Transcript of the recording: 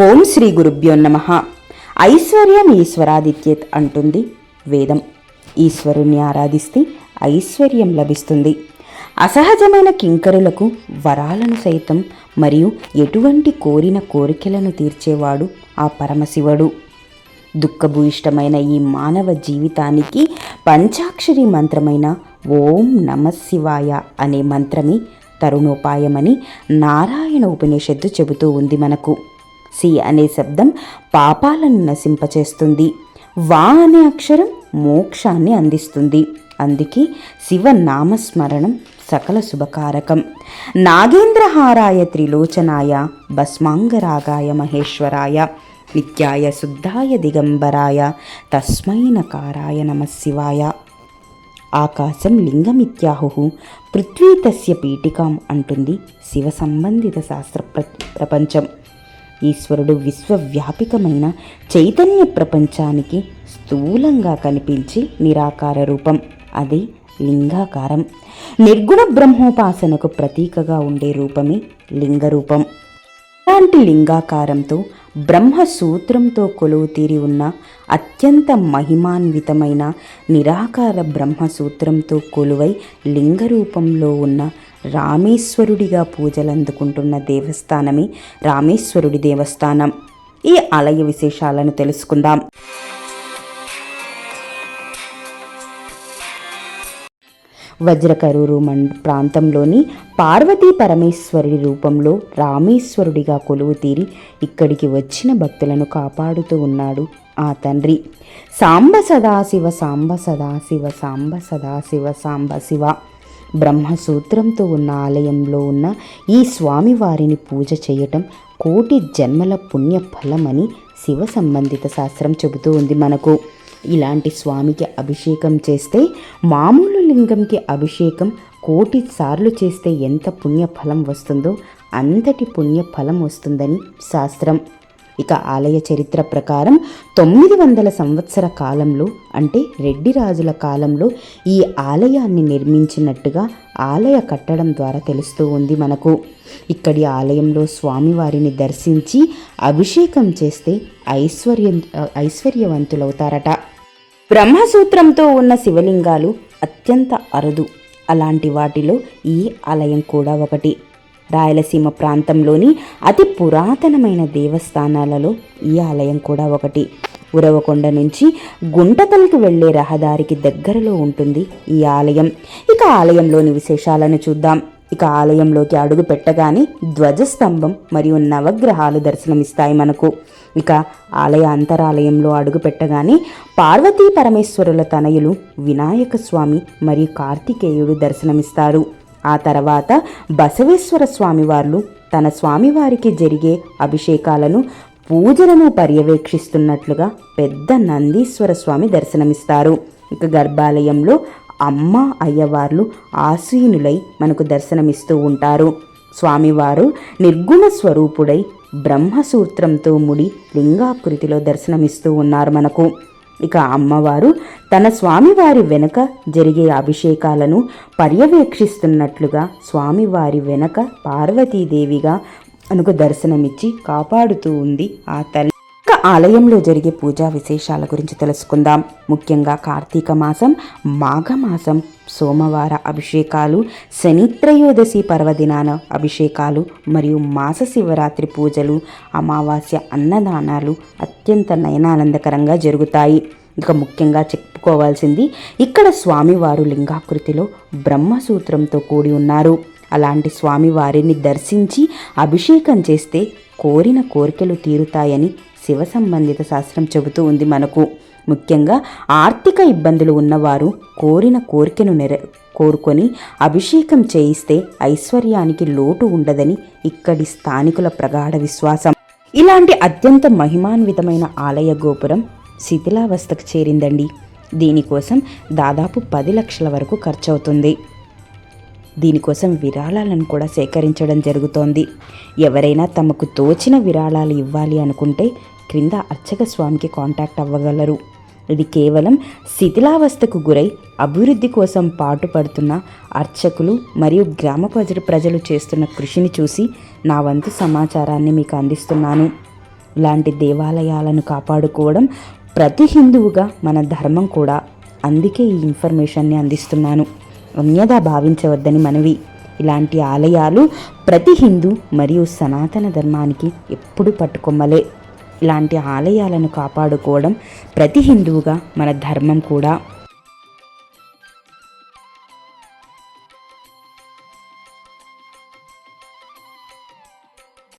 ఓం శ్రీ గురుభ్యో నమ. ఐశ్వర్యం ఈశ్వరాదిత్యత్ అంటుంది వేదం. ఈశ్వరుణ్ణి ఆరాధిస్తే ఐశ్వర్యం లభిస్తుంది. అసహజమైన కింకరులకు వరాలను సైతం మరియు ఎటువంటి కోరిన కోరికలను తీర్చేవాడు ఆ పరమశివుడు. దుఃఖభూయిష్టమైన ఈ మానవ జీవితానికి పంచాక్షరి మంత్రమైన ఓం నమ శివాయ అనే మంత్రమే తరుణోపాయమని నారాయణ ఉపనిషత్తు చెబుతూ ఉంది మనకు. సి అనే శబ్దం పాపాలను నశింపచేస్తుంది. వా అనే అక్షరం మోక్షాన్ని అందిస్తుంది. అందుకే శివ నామస్మరణం సకల శుభకారకం. నాగేంద్రహారాయ త్రిలోచనాయ భస్మాంగరాగాయ మహేశ్వరాయ నిత్యాయ శుద్ధాయ దిగంబరాయ తస్మై నకారాయ నమశివాయ ఆకాశం లింగమిత్యాహు పృథ్వీ తస్య పీఠికాం అంటుంది శివ సంబంధిత శాస్త్ర ప్ర ప్రపంచం. ఈశ్వరుడు విశ్వవ్యాపికమైన చైతన్య ప్రపంచానికి స్థూలంగా కనిపించి నిరాకార రూపం. అది లింగాకారం. నిర్గుణ బ్రహ్మోపాసనకు ప్రతీకగా ఉండే రూపమే లింగరూపం. ఇలాంటి లింగాకారంతో బ్రహ్మసూత్రంతో కొలువు తీరి ఉన్న అత్యంత మహిమాన్వితమైన నిరాకార బ్రహ్మసూత్రంతో కొలువై లింగ రూపంలో ఉన్న రామేశ్వరుడిగా పూజలు అందుకుంటున్న దేవస్థానమే రామేశ్వరుడి దేవస్థానం. ఈ ఆలయ విశేషాలను తెలుసుకుందాం. వజ్రకరూరు మండ ప్రాంతంలోని పార్వతీ పరమేశ్వరుడి రూపంలో రామేశ్వరుడిగా కొలువు తీరి ఇక్కడికి వచ్చిన భక్తులను కాపాడుతూ ఉన్నాడు ఆ తండ్రి. సాంబ సదాశివ సాంబ సదాశివ సాంబ సదాశివ సాంబ శివ. బ్రహ్మసూత్రంతో ఉన్న ఆలయంలో ఉన్న ఈ స్వామివారిని పూజ చేయటం కోటి జన్మల పుణ్య ఫలమని శివ సంబంధిత శాస్త్రం చెబుతూ ఉంది మనకు. ఇలాంటి స్వామికి అభిషేకం చేస్తే మామూలు లింగంకి అభిషేకం కోటి సార్లు చేస్తే ఎంత పుణ్యఫలం వస్తుందో అంతటి పుణ్యఫలం వస్తుందని శాస్త్రం. ఇక ఆలయ చరిత్ర ప్రకారం తొమ్మిది వందల సంవత్సర కాలంలో అంటే రెడ్డి రాజుల కాలంలో ఈ ఆలయాన్ని నిర్మించినట్టుగా ఆలయ కట్టడం ద్వారా తెలుస్తూ ఉంది మనకు. ఇక్కడి ఆలయంలో స్వామివారిని దర్శించి అభిషేకం చేస్తే ఐశ్వర్యం ఐశ్వర్యవంతులవుతారట. బ్రహ్మసూత్రంతో ఉన్న శివలింగాలు అత్యంత అరుదు. అలాంటి వాటిలో ఈ ఆలయం కూడా ఒకటి. రాయలసీమ ప్రాంతంలోని అతి పురాతనమైన దేవస్థానాలలో ఈ ఆలయం కూడా ఒకటి. ఉరవకొండ నుంచి గుంటకల్కి వెళ్ళే రహదారికి దగ్గరలో ఉంటుంది ఈ ఆలయం. ఇక ఆలయంలోని విశేషాలను చూద్దాం. ఇక ఆలయంలోకి అడుగు పెట్టగానే ధ్వజస్తంభం మరియు నవగ్రహాలు దర్శనమిస్తాయి మనకు. ఇక ఆలయ అంతరాలయంలో అడుగు పెట్టగానే పార్వతీ పరమేశ్వరుల తనయులు వినాయక స్వామి మరియు కార్తికేయుడు దర్శనమిస్తారు. ఆ తర్వాత బసవేశ్వర స్వామివార్లు తన స్వామివారికి జరిగే అభిషేకాలను పూజలను పర్యవేక్షిస్తున్నట్లుగా పెద్ద నందీశ్వర స్వామి దర్శనమిస్తారు. ఇక గర్భాలయంలో అమ్మ అయ్యవార్లు ఆసీనులై మనకు దర్శనమిస్తూ ఉంటారు. స్వామివారు నిర్గుణ స్వరూపుడై బ్రహ్మసూత్రంతో ముడి లింగాకృతిలో దర్శనమిస్తూ ఉన్నారు మనకు. ఇక అమ్మవారు తన స్వామివారి వెనుక జరిగే అభిషేకాలను పర్యవేక్షిస్తున్నట్లుగా స్వామివారి వెనక పార్వతీదేవిగా మనకు దర్శనమిచ్చి కాపాడుతూ ఉంది ఆ తల్లి. ఆలయంలో జరిగే పూజా విశేషాల గురించి తెలుసుకుందాం. ముఖ్యంగా కార్తీక మాసం మాఘమాసం సోమవార అభిషేకాలు శనిత్రయోదశి పర్వదినాన అభిషేకాలు మరియు మాస శివరాత్రి పూజలు అమావాస్య అన్నదానాలు అత్యంత నయనానందకరంగా జరుగుతాయి. ఇక ముఖ్యంగా చెప్పుకోవాల్సింది ఇక్కడ స్వామివారు లింగాకృతిలో బ్రహ్మసూత్రంతో కూడి ఉన్నారు. అలాంటి స్వామివారిని దర్శించి అభిషేకం చేస్తే కోరిన కోరికలు తీరుతాయని శివ సంబంధిత శాస్త్రం చెబుతూ ఉంది మనకు. ముఖ్యంగా ఆర్థిక ఇబ్బందులు ఉన్నవారు కోరిన కోరికను నెర కోరుకొని అభిషేకం చేయిస్తే ఐశ్వర్యానికి లోటు ఉండదని ఇక్కడి స్థానికుల ప్రగాఢ విశ్వాసం. ఇలాంటి అత్యంత మహిమాన్వితమైన ఆలయ గోపురం శిథిలావస్థకు చేరిందండి. దీనికోసం దాదాపు పది లక్షల వరకు ఖర్చవుతుంది. దీనికోసం విరాళాలను కూడా సేకరించడం జరుగుతోంది. ఎవరైనా తమకు తోచిన విరాళాలు ఇవ్వాలి అనుకుంటే క్రింద అర్చక స్వామికి కాంటాక్ట్ అవ్వగలరు. ఇది కేవలం శిథిలావస్థకు గురై అభివృద్ధి కోసం పాటుపడుతున్న అర్చకులు మరియు గ్రామ ప్రజలు ప్రజలు చేస్తున్న కృషిని చూసి నా వంతు సమాచారాన్ని మీకు అందిస్తున్నాను. లాంటి దేవాలయాలను కాపాడుకోవడం ప్రతి హిందువుగా మన ధర్మం కూడా. అందుకే ఈ ఇన్ఫర్మేషన్ని అందిస్తున్నాను. వన్యగా భావించవద్దని మనవి. ఇలాంటి ఆలయాలు ప్రతి హిందూ మరియు సనాతన ధర్మానికి ఎప్పుడు పట్టుకొమ్మలే. ఇలాంటి ఆలయాలను కాపాడుకోవడం ప్రతి హిందువుగా మన ధర్మం కూడా.